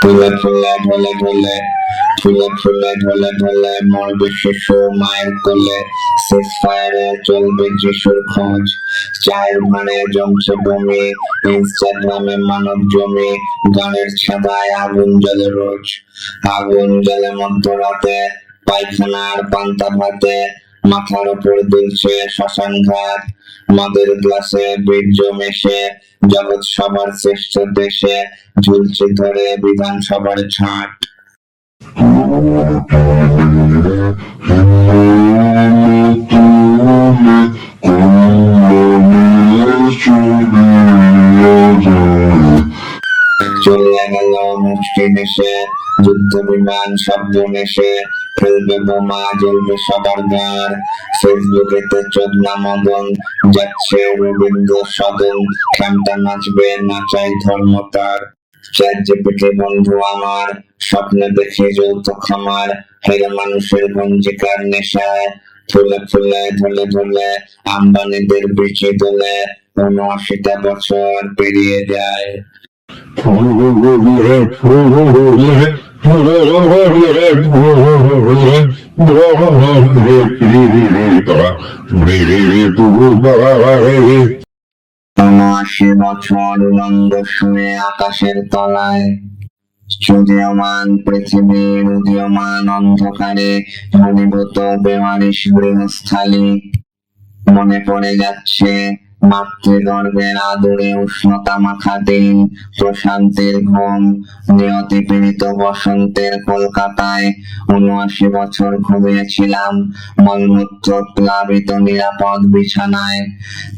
ফুলে ফুলে ঢলে ঢলে ফুলে ফুলে ঢলে ঢলে মরবে শিশু মায়ের কোলে শেষ ফায়ারে চলবে যিশুর খোঁজ, চায়ের ভারে জমছে বমি ইনস্টাগ্রামে মানব জমি গানের ছাদায় আগুন জ্বলে রোজ আগুন জ্বলে মধ্যরাতে পায়খানার পান্তা ভাতে মাথার উপর দুলছে শ্মশান ঘাট মদের গ্লাসে বীর্য মেশে জগৎ সবার শ্রেষ্ঠ দেশে, ঝুলছে ধরে বিধানসভার ছাট। যুদ্ধ বিমান শব্দ নেশে ফেলবে বোমা জ্বলবে সবার গান ফেসবুকেতে চোদনা মদন যাচ্ছে রবীন্দ্র সদন খেমটা নাচবে নাচাই ধর্ম তার চ্যাট বন্ধু আমার স্বপ্নে দেখে যৌথ খামার হেরে মানুষের গঞ্জিকার নেশায় ফুলে ফুলে ধলে ধলে আম্বানিদের বিচি দোলে উনআশিটা বছর পেরিয়ে যায় উনআশি বছর উলঙ্গ শুয়ে আকাশের তলায়। চুদীয়মান পৃথিবীর উদীয়মান অন্ধকারে ঘনীভূত বেমারিস গৃহস্থালী। মনে পড়ে যাচ্ছে মাতৃগর্ভের আদরে উষ্ণতা মাখা দিন, প্রশান্তির ঘুম, নিয়তি পীড়িত বসন্তের কলকাতায়। উনআশি বছর ঘুমিয়েছিলাম, মলমূত্র প্লাবিত নিরাপদ বিছানায়।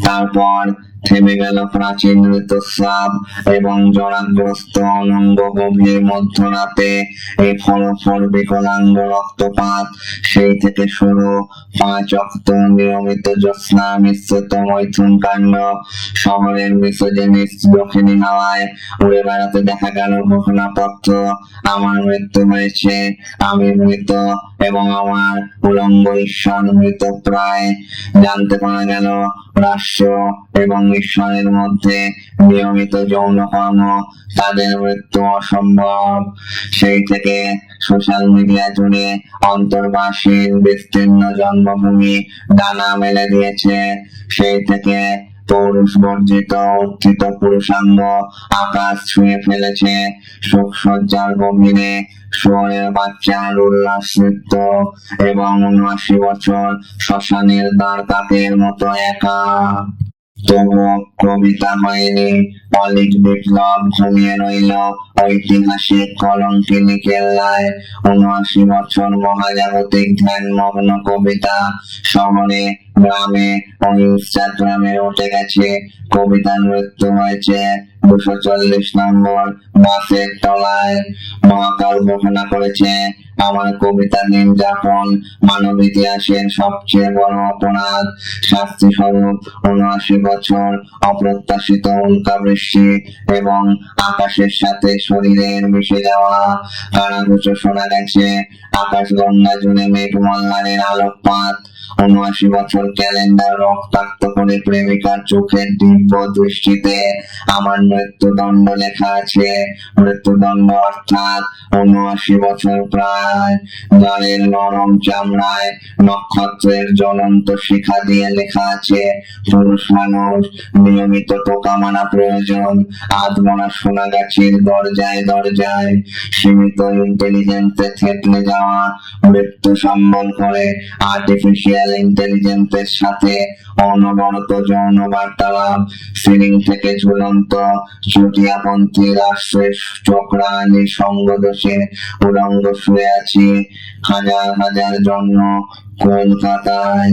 তারপর থেমে গেল প্রাচীন ঋতুস্রাব এবং জরাগ্রস্ত অনঙ্গ গভীর মধ্যরাতে এই ফলফল বিকলাঙ্গ রক্তপাত। সেই থেকে শুরু পাঁচ অক্ত নিয়মিত জ্যোৎস্না, মিশ্রিত মৈথুন কাণ্ড, শহরের মিসোজেনিস, দক্ষিণী হাওয়ায় উড়ে বেড়াতে দেখা গেল ঘোষণাপত্র আমার মৃত্যু হয়েছে, আমি মৃত এবং আমার উলঙ্গ ঈশ্বর মৃত প্রায়। জানতে পারা গেল রাষ্ট্র এবং ঈশ্বরের মধ্যে নিয়মিত যৌন কর্ম, তাদের মৃত্যু অসম্ভব। সেই থেকে সোশ্যাল মিডিয়া জুড়ে অন্তর্বাসীর বিস্তীর্ণ জন্মভূমি ডানা মেলে দিয়েছে। সেই থেকে পৌরুষ বর্জিত, উত্থিত পুরুষাঙ্গ আকাশ ছুঁয়ে ফেলেছে। শোক সজ্জার গভীরে শুয়োরের বাচ্চার উল্লাস নৃত্য এবং উনআশি বছর শ্মশানের দ্বার কাকের মতো একা। তবুও কবিতা হয়নি অলিক বিপ্লব ঘুমিয়ে রইল ঐতিহাসিক কলঙ্কিনী কেল্লায় উনআশি বছর মহাজাগতিক ধ্যান মগ্ন কবিতা শহরে, গ্রামে ও ইনস্টাগ্রামে উঠে গেছে। কবিতার মৃত্যু হয়েছে দুশো চল্লিশ নম্বর বাসের তলায়। মহাকাল ঘোষণা করেছে আমার কবিতা নির্যাতন মানব ইতিহাসের সবচেয়ে বড় অপরাধ। শাস্তি স্বরূপ উনআশি বছর অপ্রত্যাশিত উল্কা বৃষ্টি এবং আকাশের সাথে শরীরের মিশে যাওয়া। কানাঘুষো শোনা গেছে আকাশ গঙ্গা জুড়ে মেঘ মল্লারের আলোকপাত। উনআশি বছর ক্যালেন্ডার রক্তাক্ত করে প্রেমিকার চোখের দিব্য দৃষ্টিতে আমার মৃত্যুদণ্ড লেখা আছে। মৃত্যুদণ্ড অর্থাৎ উনআশি বছর প্রায়। গানের নরম চামড়ায় নক্ষত্রের জ্বলন্ত শিখা দিয়ে লেখা আছে পুরুষ মানুষ নিয়মিত টোকা মানা প্রয়োজন। আধমনা সোনা গাছের দরজায় দরজায়। সীমিত ইন্টেলিজেন্সে থেতলে যাওয়া, মৃত্যু সম্বল করে আর্টিফিশিয়াল ইন্টেলিজেন্সের সাথে অনবরত যৌন বার্তালাপ সিলিং থেকে ঝুলন্ত চুটিয়াপন্থী রাষ্ট্রের চোখরা নিঃসঙ্গ দোষে উলঙ্গ শুয়ে আছি। হাজার হাজার জন্য কলকাতায়।